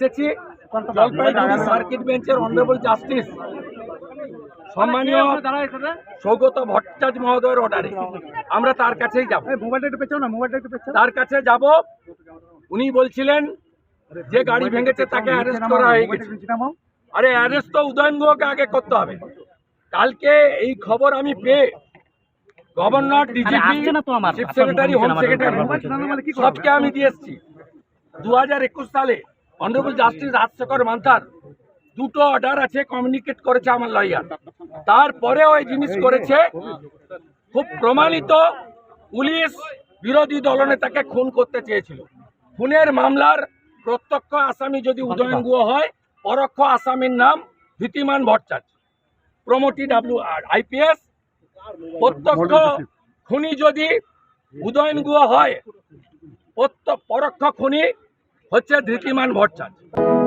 এসেছি জলপাইগুড়ি সার্কিট বেঞ্চের honourable justice সম্মানীয় সৌগত ভট্টাচার্য মহোদয়ের অর্ডারে আমরা তার কাছেই যাব। মোবাইলটা একটু পেছাও না মোবাইলটা একটু পেছাও তার কাছে যাব। উনি বলছিলেন যে গাড়ি ভেঙেছে তাকে অ্যারেস্ট করা হয়ে গেছে। আরে অ্যারেস্ট তো উদয়ন গুহকে আগে করতে হবে। কালকে এই খবর আমি পেয়ে গভর্নর ডিজিপি আসছে না তো চিফ সেক্রেটারি হোম সেক্রেটারি? সবকে আমি দিয়ে এসেছি। দু হাজার একুশ সালে অনারেবল জাস্টিস রাজশেখর মান্থার দুটো অর্ডার আছে কমিউনিকেট করেছে আমার লয়ার তারপরে ওই জিনিস করেছে, খুব প্রমাণিত পুলিশ বিরোধী দলনেতাকে খুন করতে চেয়েছিল। খুনের মামলার প্রত্যক্ষ আসামি যদি উদয়ন গুহ হয়, পরোক্ষ আসামির নাম Bhitiman Bhattacharya. Promotee W R IPS প্রত্যক্ষ খুনি যদি উদয়ন গুহ হয় পরোক্ষ খুনি হচ্ছে ধৃতিমান ভট্টাচার্য।